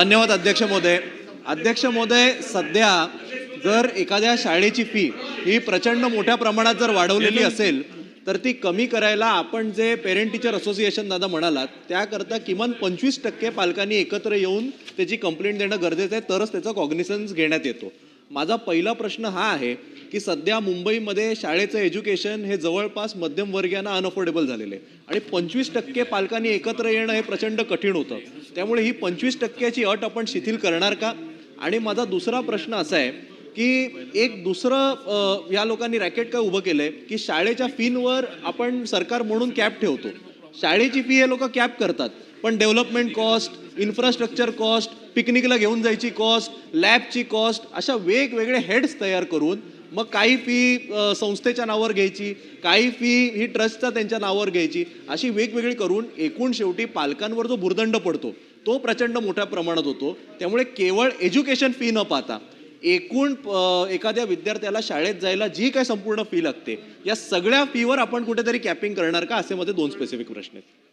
धन्यवाद अध्यक्ष महोदय. अध्यक्ष महोदय सध्या जर एखाद्या शाळेची फी ही प्रचंड मोठ्या प्रमाणात जर वाढवलेली असेल तर ती कमी करायला आपण जे पेरेंट टीचर असोसिएशन दादा म्हणालात त्याकरता किमान पंचवीस टक्के पालकांनी एकत्र येऊन त्याची कंप्लेंट देणं गरजेचं आहे तरच त्याचा कॉग्निसन्स घेण्यात येतो. माझा पहिला प्रश्न हा आहे की सध्या मुंबईमध्ये शाळेचं एज्युकेशन हे जवळपास मध्यमवर्गीयांना अनअफोर्डेबल झालेले आणि पंचवीस टक्के पालकांनी एकत्र येणं हे प्रचंड कठीण होतं. त्यामुळे ही पंचवीस टक्क्याची अट आपण शिथिल करणार का? आणि माझा दुसरा प्रश्न असा आहे की एक दुसरं या लोकांनी रॅकेट काय उभं केलं आहे की शाळेच्या फींवर आपण सरकार म्हणून कॅप ठेवतो. शाळेची फी हे लोक कॅप करतात. पण डेव्हलपमेंट कॉस्ट इन्फ्रास्ट्रक्चर कॉस्ट पिकनिकला घेऊन जायची कॉस्ट लॅबची कॉस्ट अशा वेगवेगळे हेड्स तयार करून मग काही फी संस्थेच्या नावावर घ्यायची काही फी ही ट्रस्टचा त्यांच्या नावावर घ्यायची अशी वेगवेगळी करून एकूण शेवटी पालकांवर जो भुर्दंड पडतो तो प्रचंड मोठ्या प्रमाणात होतो. त्यामुळे केवळ एज्युकेशन फी न पाहता एकूण एखाद्या विद्यार्थ्याला शाळेत जायला जी काय संपूर्ण फी लागते या सगळ्या फीवर आपण कुठेतरी कॅपिंग करणार का? असे मध्ये दोन स्पेसिफिक प्रश्न आहेत.